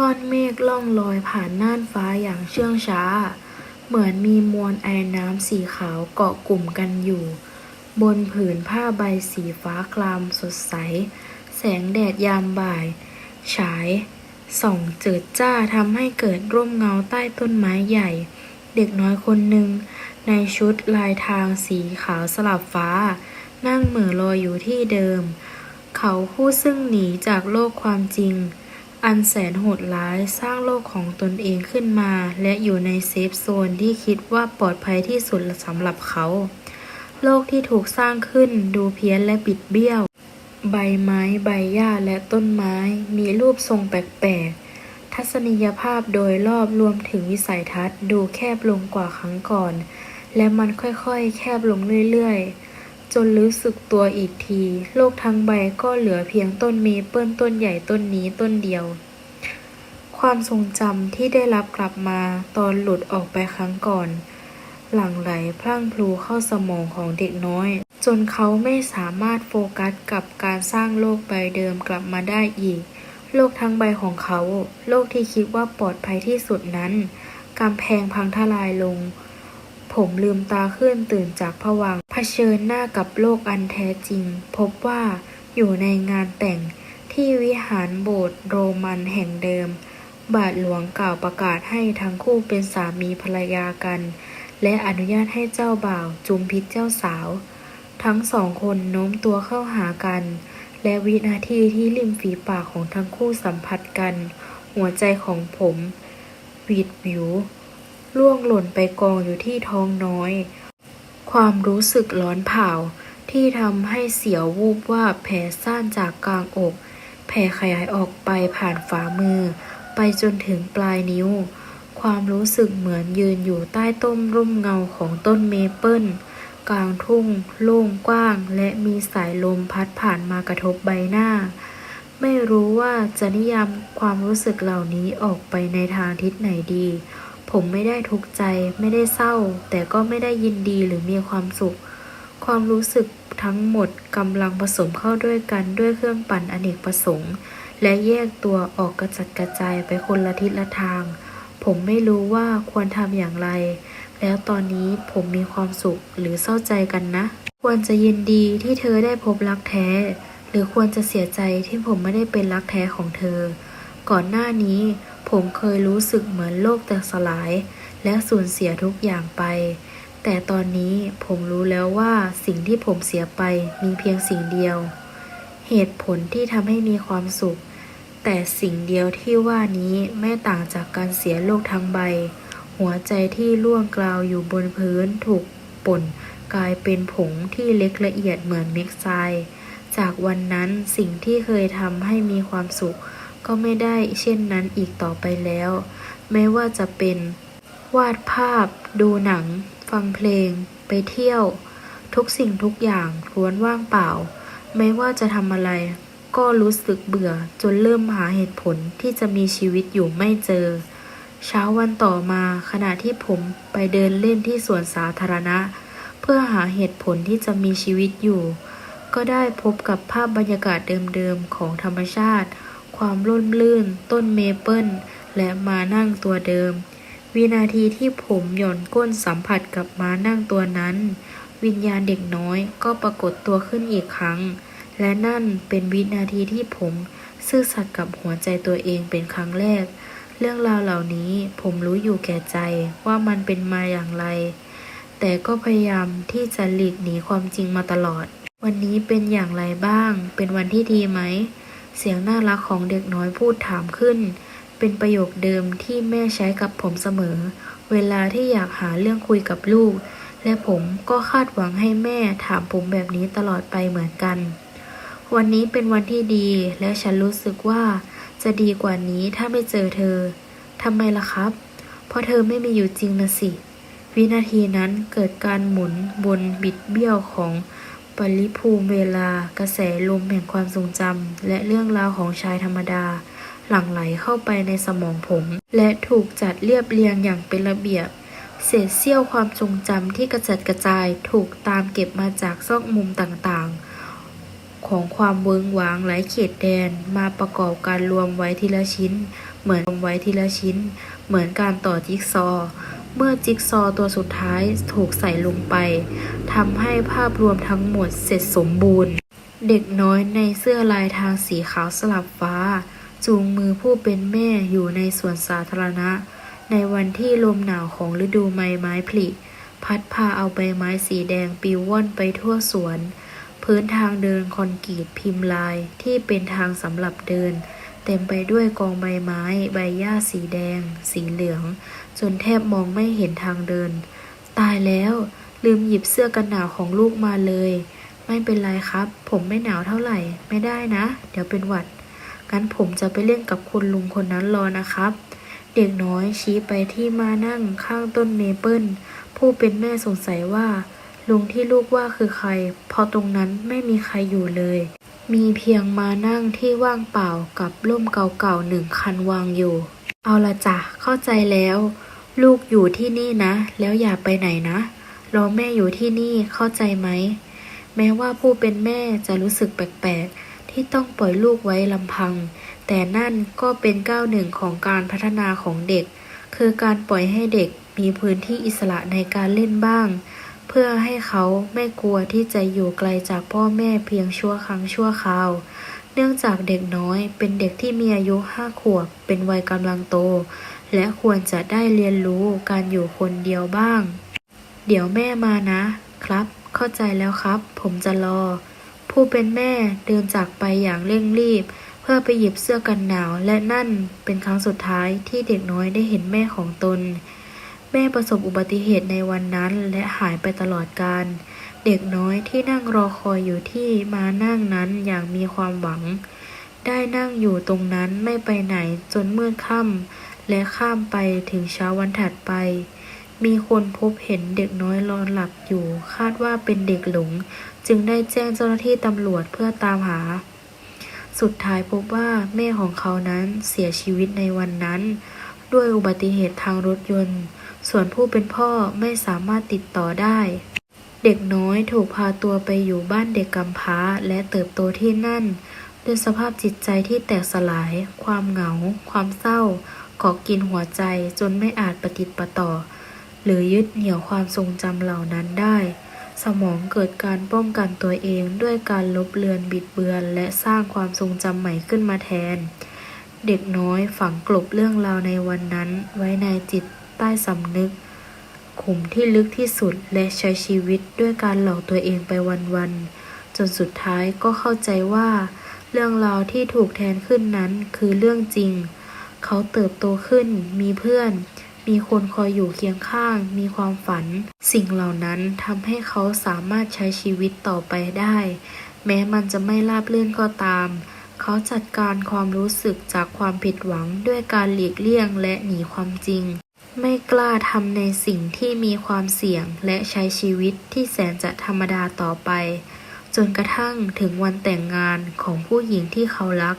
ก้อนเมฆล่องลอยผ่านน่านฟ้าอย่างเชื่องช้า เหมือนมีมวลไอน้ำสีขาวเกาะกลุ่มกันอยู่ บนผืนผ้าใบสีฟ้าคลามสดใส แสงแดดยามบ่าย ฉายส่องเจิดจ้าทำให้เกิดร่มเงาใต้ต้นไม้ใหญ่ เด็กน้อยคนหนึ่ง ในชุดลายทางสีขาวสลับฟ้า นั่งเหม่อลอยอยู่ที่เดิม เขาผู้ซึ่งหนีจากโลกความจริง อันแสนโหดร้ายสร้างโลกของตนเองขึ้นมา และอยู่ในเซฟโซนที่คิดว่าปลอดภัยที่สุดสำหรับเขา โลกที่ถูกสร้างขึ้นดูเพี้ยนและบิดเบี้ยว ใบไม้ใบหญ้าและต้นไม้ มีรูปทรงแปลกๆ ทัศนียภาพโดยรอบรวมถึงวิสัยทัศน์ดูแคบลงกว่าครั้งก่อน และมันค่อยๆ แคบลงเรื่อยๆ จนรู้สึกตัวอีกที โลกทั้งใบก็เหลือเพียงต้นเมเปิลต้นใหญ่ต้นนี้ต้นเดียว ความทรงจำที่ได้รับกลับมาตอนหลุดออกไปครั้งก่อน หลั่งไหลพลั่งพลูเข้าสมองของเด็กน้อย จนเขาไม่สามารถโฟกัสกับการสร้างโลกใบเดิมกลับมาได้อีก โลกทั้งใบของเขา โลกที่คิดว่าปลอดภัยที่สุดนั้นกำแพงพังทลายลง ผมลืมตาขึ้นตื่นจากผวังเผชิญหน้ากับโลกอันแท้จริง พบว่าอยู่ในงานแต่งที่วิหารโบสถ์โรมันแห่งเดิม บาทหลวงกล่าวประกาศให้ทั้งคู่เป็นสามีภรรยากัน และอนุญาตให้เจ้าบ่าวจุมพิษเจ้าสาว ทั้งสองคนโน้มตัวเข้าหากัน และวินาทีที่ริมฝีปากของทั้งคู่สัมผัสกัน หัวใจของผมหวีดหวิว ล่วงหล่นไปกองอยู่ที่ท้องน้อย ความรู้สึกร้อนเผาที่ทำให้เสียววูบว่าแผลซ่านจากกลางอก แผ่ขยายออกไปผ่านฝ่ามือ ไปจนถึงปลายนิ้ว ความรู้สึกเหมือนยืนอยู่ใต้ต้นร่มเงาของต้นเมเปิลกลางทุ่ง โล่งกว้าง และมีสายลมพัดผ่านมากระทบใบหน้า ไม่รู้ว่าจะนิยามความรู้สึกเหล่านี้ออกไปในทางทิศไหนดี ผมไม่ได้ทุกข์ใจ ไม่ได้เศร้า แต่ก็ไม่ได้ยินดีหรือมีความสุข ความรู้สึกทั้งหมดกำลังผสมเข้าด้วยกันด้วยเครื่องปั่นอเนกประสงค์ และแยกตัวออกกระจัดกระจายไปคนละทิศละทาง ผมไม่รู้ว่าควรทำอย่างไร แล้วตอนนี้ผมมีความสุขหรือเศร้าใจกันนะ ควรจะยินดีที่เธอได้พบรักแท้ หรือควรจะเสียใจที่ผมไม่ได้เป็นรักแท้ของเธอ ก่อนหน้านี้ ผมเคยรู้สึกเหมือนโลกแตกสลาย และสูญเสียทุกอย่างไป แต่ตอนนี้ผมรู้แล้วว่าสิ่งที่ผมเสียไปมีเพียงสิ่งเดียว เหตุผลที่ทำให้มีความสุข แต่สิ่งเดียวที่ว่านี้ไม่ต่างจากการเสียโลกทั้งใบ หัวใจที่ล่วงกลาวอยู่บนพื้นถูกป่นกลายเป็นผงที่เล็กละเอียดเหมือนเม็ดทราย จากวันนั้นสิ่งที่เคยทำให้มีความสุข ก็ไม่ได้เช่นนั้นอีกต่อไปแล้ว ไม่ว่าจะเป็นวาดภาพ ดูหนัง ฟังเพลง ไปเที่ยว ทุกสิ่งทุกอย่างล้วนว่างเปล่า ไม่ว่าจะทำอะไร ก็รู้สึกเบื่อจนเริ่มหาเหตุผลที่จะมีชีวิตอยู่ไม่เจอ เช้าวันต่อมาขณะที่ผมไปเดินเล่นที่สวนสาธารณะ เพื่อหาเหตุผลที่จะมีชีวิตอยู่ ก็ได้พบกับภาพบรรยากาศเดิมๆของธรรมชาติ ความร่มรื่น ต้นเมเปิลและมานั่งตัวเดิม วินาทีที่ผมหย่อนก้นสัมผัสกับม้านั่งตัวนั้น วิญญาณเด็กน้อยก็ปรากฏตัวขึ้นอีกครั้ง และนั่นเป็นวินาทีที่ผมซื่อสัตย์กับหัวใจตัวเองเป็นครั้งแรก เรื่องราวเหล่านี้ผมรู้อยู่แก่ใจว่ามันเป็นมาอย่างไร แต่ก็พยายามที่จะหลีกหนีความจริงมาตลอด วันนี้เป็นอย่างไรบ้าง เป็นวันที่ดีไหม เสียงน่ารักของเด็กน้อยพูดถามขึ้น เป็นประโยคเดิมที่แม่ใช้กับผมเสมอ เวลาที่อยากหาเรื่องคุยกับลูก และผมก็คาดหวังให้แม่ถามผมแบบนี้ตลอดไปเหมือนกัน วันนี้เป็นวันที่ดีและฉันรู้สึกว่า จะดีกว่านี้ถ้าไม่เจอเธอทำไมล่ะครับ เพราะเธอไม่มีอยู่จริงนะสิ วินาทีนั้นเกิดการหมุนบนบิดเบี้ยวของ ปริภูมิเวลา กระแสลมแห่งความทรงจำและเรื่องราวของชายธรรมดา หลั่งไหลเข้าไปในสมองผม และถูกจัดเรียบเรียงอย่างเป็นระเบียบ เศษเสี้ยวความทรงจำที่กระจัดกระจายถูกตามเก็บมาจากซอกมุมต่างๆ ของความเวิงว้างไร้เขตแดนมาประกอบการรวมไว้ทีละชิ้น เหมือนรวมไว้ทีละชิ้น เหมือนการต่อจิ๊กซอว์ เมื่อจิ๊กซอตัวสุดท้ายถูกใส่ลงไปทำให้ภาพรวมทั้งหมดเสร็จสมบูรณ์ เด็กน้อยในเสื้อลายทางสีขาวสลับฟ้า จูงมือผู้เป็นแม่อยู่ในสวนสาธารณะ ในวันที่ลมหนาวของฤดูใบไม้ผลิ พัดพาเอาใบไม้สีแดงปิวว่อนไปทั่วสวน พื้นทางเดินคอนกรีตพิมพ์ลายที่เป็นทางสำหรับเดิน เต็มไปด้วยกองใบไม้ ใบหญ้าสีแดง สีเหลือง จนแทบมองไม่เห็นทางเดิน ตายแล้วลืมหยิบเสื้อกันหนาวของลูกมาเลย ไม่เป็นไรครับ ผมไม่หนาวเท่าไหร่ ไม่ได้นะ เดี๋ยวเป็นหวัด งั้นผมจะไปเล่นกับคุณลุงคนนั้นรอนะครับ เด็กน้อยชี้ไปที่มานั่งข้างต้นเมเปิลผู้เป็นแม่สงสัยว่าลุงที่ลูกว่าคือใครพราะตรงนั้นไม่มีใครอยู่เลย มีเพียงมานั่งที่ว่างเปล่ากับร่มเก่าๆหนึ่งคันวางอยู่ เอาละจ้ะเข้าใจแล้ว ลูกอยู่ที่นี่นะ แล้วอย่าไปไหนนะรอแม่อยู่ที่นี่เข้าใจไหม แม้ว่าผู้เป็นแม่จะรู้สึกแปลกๆ ที่ต้องปล่อยลูกไว้ลำพัง แต่นั่นก็เป็นก้าวหนึ่งของการพัฒนาของเด็ก คือการปล่อยให้เด็กมีพื้นที่อิสระในการเล่นบ้าง พื่อให้เขาไม่กลัวที่จะอยู่ไกลจากพ่อแม่เพียงชั่วครั้งชั่วคราว เนื่องจากเด็กน้อยเป็นเด็กที่มีอายุห้าขวบ เป็นวัยกำลังโต และควรจะได้เรียนรู้การอยู่คนเดียวบ้าง เดี๋ยวแม่มานะ ครับ เข้าใจแล้วครับ ผมจะรอ ผู้เป็นแม่เดินจากไปอย่างเร่งรีบ เพื่อไปหยิบเสื้อกันหนาวและนั่นเป็นครั้งสุดท้ายที่เด็กน้อยได้เห็นแม่ของตน ม่ประสบอุบัติเหตุในวันนั้นและหายไปตลอดการ เด็กน้อยที่นั่งรอคอยอยู่ที่มานั่งนั้นอย่างมีความหวัง ได้นั่งอยู่ตรงนั้นไม่ไปไหนจนมืดค่ำและข้ามไปถึงเช้าวันถัดไป มีคนพบเห็นเด็กน้อยนอนหลับอยู่ คาดว่าเป็นเด็กหลง จึงได้แจ้งเจ้าหน้าที่ตำรวจเพื่อตามหา สุดท้ายพบว่าแม่ของเขานั้นเสียชีวิตในวันนั้น ด้วยอุบัติเหตุทางรถยนต์ ส่วนผู้เป็นพ่อไม่สามารถติดต่อได้ เด็กน้อยถูกพาตัวไปอยู่บ้านเด็กกำพร้าและเติบโตที่นั่น ด้วยสภาพจิตใจที่แตกสลาย ความเหงา ความเศร้ากาะกินหัวใจจนไม่อาจปฏิดประต่อ หรือยึดเหนี่ยวความทรงจำเหล่านั้นได้ สมองเกิดการป้องกันตัวเองด้วยการลบเลือนบิดเบือน และสร้างความทรงจำใหม่ขึ้นมาแทน เด็กน้อยฝังกลบเรื่องราวในวันนั้นไว้ในจิต ใต้สำนึก ขุมที่ลึกที่สุดและใช้ชีวิตด้วยการหลอกตัวเองไปวันๆ จนสุดท้ายก็เข้าใจว่า เรื่องราวที่ถูกแทนขึ้นนั้นคือเรื่องจริง เขาเติบโตขึ้น มีเพื่อน มีคนคอยอยู่เคียงข้าง มีความฝัน สิ่งเหล่านั้นทำให้เขาสามารถใช้ชีวิตต่อไปได้ แม้มันจะไม่ราบรื่นก็ตามเขาจัดการความรู้สึกจากความผิดหวังด้วยการหลีกเลี่ยงและหนีความจริง ไม่กล้าทำในสิ่งที่มีความเสี่ยงและใช้ชีวิตที่แสนจะธรรมดาต่อไป จนกระทั่งถึงวันแต่งงานของผู้หญิงที่เขารัก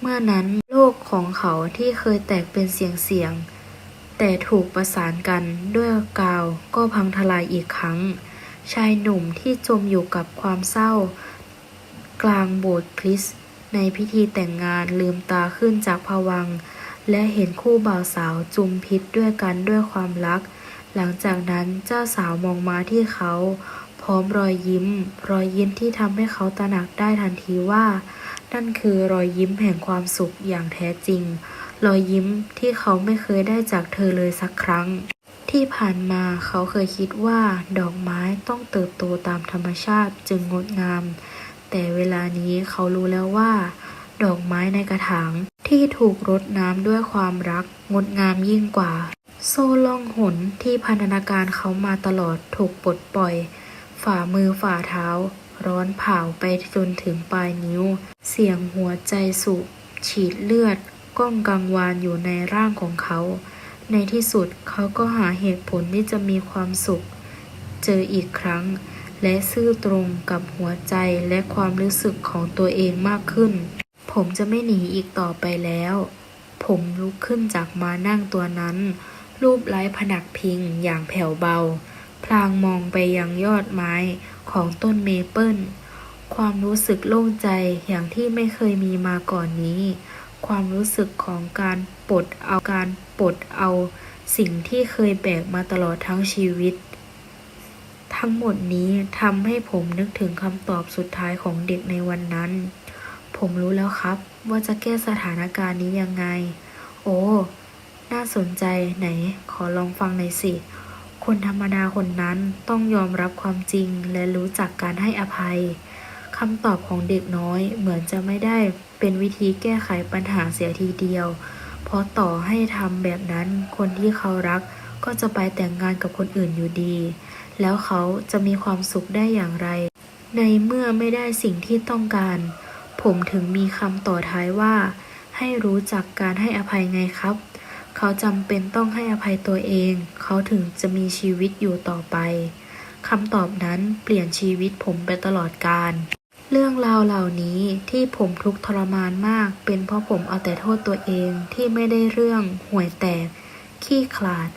เมื่อนั้นโลกของเขาที่เคยแตกเป็นเสียงๆแต่ถูกประสานกันด้วยกาวก็พังทลายอีกครั้ง ชายหนุ่มที่จมอยู่กับความเศร้า กลางโบสถ์คริสต์ในพิธีแต่งงานลืมตาขึ้นจากภวังค์ และเห็นคู่บ่าวสาวจุมพิษด้วยกันด้วยความรัก หลังจากนั้นเจ้าสาวมองมาที่เขา พร้อมรอยยิ้ม รอยยิ้มที่ทำให้เขาตระหนักได้ทันทีว่า นั่นคือรอยยิ้มแห่งความสุขอย่างแท้จริง รอยยิ้มที่เขาไม่เคยได้จากเธอเลยสักครั้ง ที่ผ่านมาเขาเคยคิดว่า ดอกไม้ต้องเติบโตตามธรรมชาติจึงงดงาม แต่เวลานี้เขารู้แล้วว่า ดอกไม้ในกระถาง ที่ถูกรดน้ำด้วยความรัก งดงามยิ่งกว่า โซ่ล่องหนที่พันธนาการเขามาตลอดถูกปลดปล่อย ฝ่ามือฝ่าเท้า ร้อนเผาไปจนถึงปลายนิ้ว เสียงหัวใจสูบฉีดเลือด ก้องกังวานอยู่ในร่างของเขา ในที่สุดเขาก็หาเหตุผลที่จะมีความสุข เจออีกครั้ง และซื่อตรงกับหัวใจและความรู้สึกของตัวเองมากขึ้น ผมจะไม่หนีอีกต่อไปแล้ว ผมลุกขึ้นจากมานั่งตัวนั้น รูปไร้ผนักพิงอย่างแผ่วเบา พลางมองไปยังยอดไม้ของต้นเมเปิล ความรู้สึกโล่งใจอย่างที่ไม่เคยมีมาก่อนนี้ ความรู้สึกของการปลดเอาการปลดเอาสิ่งที่เคยแบกมาตลอดทั้งชีวิต ทั้งหมดนี้ทำให้ผมนึกถึงคำตอบสุดท้ายของเด็กในวันนั้น ผมรู้แล้วครับ ว่าจะแก้สถานการณ์นี้ยังไง โอ้ น่าสนใจไหน ขอลองฟังหน่อยสิ คนธรรมดาคนนั้นต้องยอมรับความจริงและรู้จักการให้อภัยคำตอบของเด็กน้อยเหมือนจะไม่ได้เป็นวิธีแก้ไขปัญหาเสียทีเดียว เพราะต่อให้ทำแบบนั้นคนที่เขารักก็จะไปแต่งงานกับคนอื่นอยู่ดี แล้วเขาจะมีความสุขได้อย่างไร ในเมื่อไม่ได้สิ่งที่ต้องการ ผมถึงมีคำต่อท้ายว่า ให้รู้จักการให้อภัยไงครับ เขาจำเป็นต้องให้อภัยตัวเอง เขาถึงจะมีชีวิตอยู่ต่อไปคำตอบนั้นเปลี่ยนชีวิตผมไปตลอดกาลเรื่องราวเหล่านี้ที่ผมทุกข์ทรมานมาก เป็นเพราะผมเอาแต่โทษตัวเองที่ไม่ได้เรื่องห่วยแตก ขี้ขลาด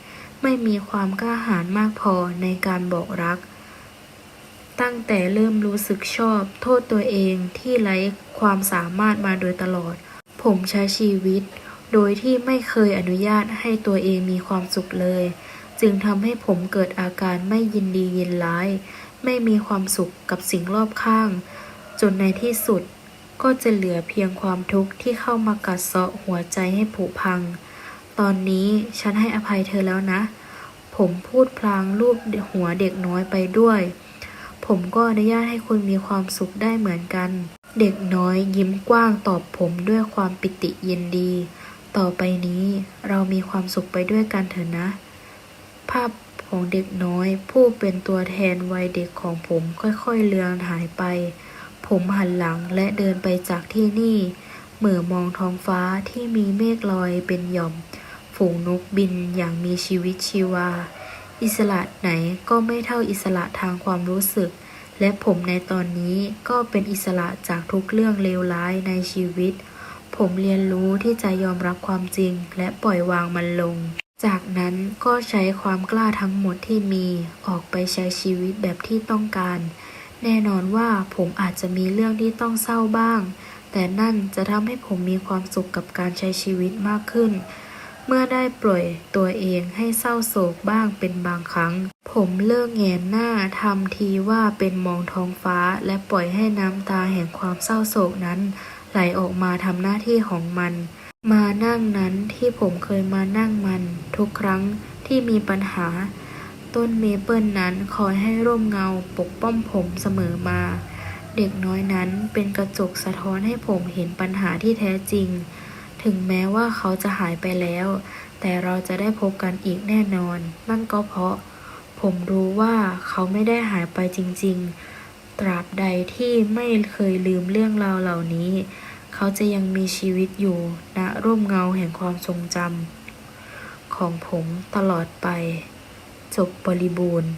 ไม่มีความกล้าหาญมากพอในการบอกรัก ตั้งแต่เริ่มรู้สึกชอบ โทษตัวเองที่ไร้ความสามารถมาโดยตลอด ผมใช้ชีวิต โดยที่ไม่เคยอนุญาตให้ตัวเองมีความสุขเลย จึงทำให้ผมเกิดอาการไม่ยินดียินร้าย ไม่มีความสุขกับสิ่งรอบข้าง จนในที่สุดก็จะเหลือเพียงความทุกข์ที่เข้ามากัดเซาะหัวใจให้ผุพัง ตอนนี้ฉันให้อภัยเธอแล้วนะ ผมพูดพลางรูปหัวเด็กน้อยไปด้วย ผมก็อนุญาตให้คุณมีความสุขได้เหมือนกัน เด็กน้อยยิ้มกว้างตอบผมด้วยความปิติเยินดี ต่อไปนี้เรามีความสุขไปด้วยกันเถอะนะ ภาพของเด็กน้อยผู้เป็นตัวแทนวัยเด็กของผมค่อยๆเลือนหายไป ผมหันหลังและเดินไปจากที่นี่ เหมื่อมองท้องฟ้าที่มีเมฆลอยเป็นหย่อม ฝูงนกบินอย่างมีชีวิตชีวา อิสระไหนก็ไม่เท่าอิสระทางความรู้สึก และผมในตอนนี้ก็เป็นอิสระจากทุกเรื่องเลวร้ายในชีวิต ผมเรียนรู้ที่จะยอมรับความจริงและปล่อยวางมันลง จากนั้นก็ใช้ความกล้าทั้งหมดที่มีออกไปใช้ชีวิตแบบที่ต้องการ แน่นอนว่าผมอาจจะมีเรื่องที่ต้องเศร้าบ้าง แต่นั่นจะทำให้ผมมีความสุขกับการใช้ชีวิตมากขึ้น เมื่อได้ปล่อยตัวเองให้เศร้าโศกบ้างเป็นบางครั้ง ผมเลิกแงนหน้าทำทีว่าเป็นมองท้องฟ้า และปล่อยให้น้ำตาแห่งความเศร้าโศกนั้น ไหลออกมาทำหน้าที่ของมัน มานั่งนั้นที่ผมเคยมานั่งมัน ทุกครั้งที่มีปัญหา ต้นเมเปิลนั้นคอยให้ร่มเงาปกป้องผมเสมอมา เด็กน้อยนั้นเป็นกระจกสะท้อนให้ผมเห็นปัญหาที่แท้จริง ถึงแม้ว่าเขาจะหายไปแล้ว แต่เราจะได้พบกันอีกแน่นอน นั่นก็เพราะ ผมรู้ว่าเขาไม่ได้หายไปจริง ๆ ตราบใดที่ไม่เคยลืมเรื่องราวเหล่านี้ เขาจะยังมีชีวิตอยู่ณร่มเงาแห่งความทรงจำของผมตลอดไป จบบริบูรณ์